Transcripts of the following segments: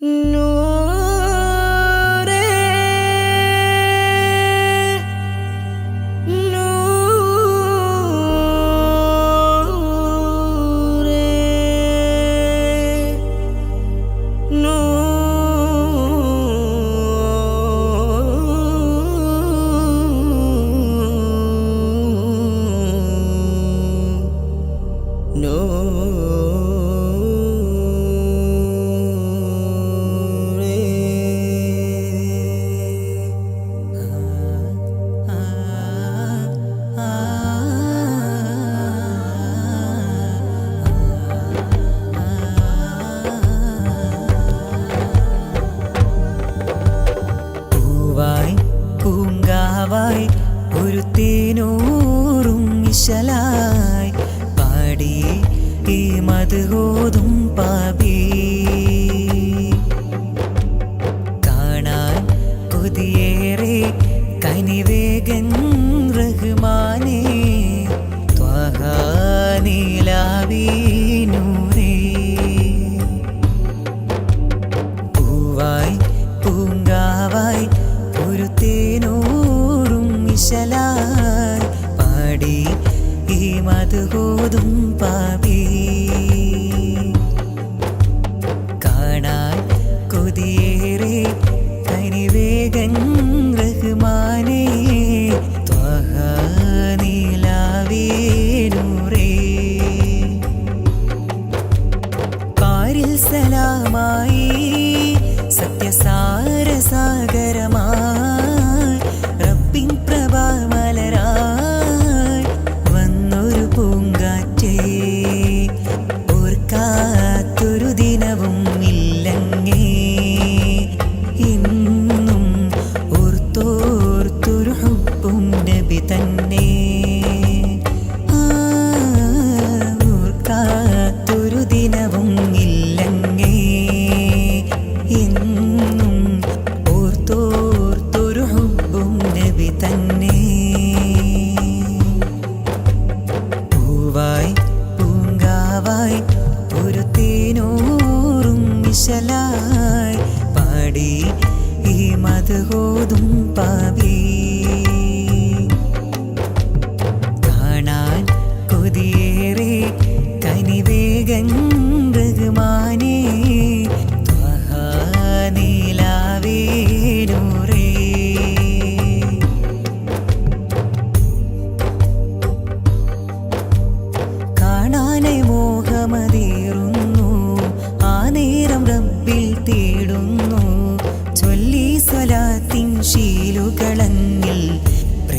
No. പൂവായി പൂങ്കാവായി ഒരു തേനൂറും ഇശലായി പാടി. ഈ മതുകോതും പാപി. കാണാൻ കൊതിയേറെ കനിവേഗൻ റഹ്മാനേ ത്വഹാനീലാവീനൂരേ മധുഹോതും പാപി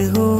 dejó.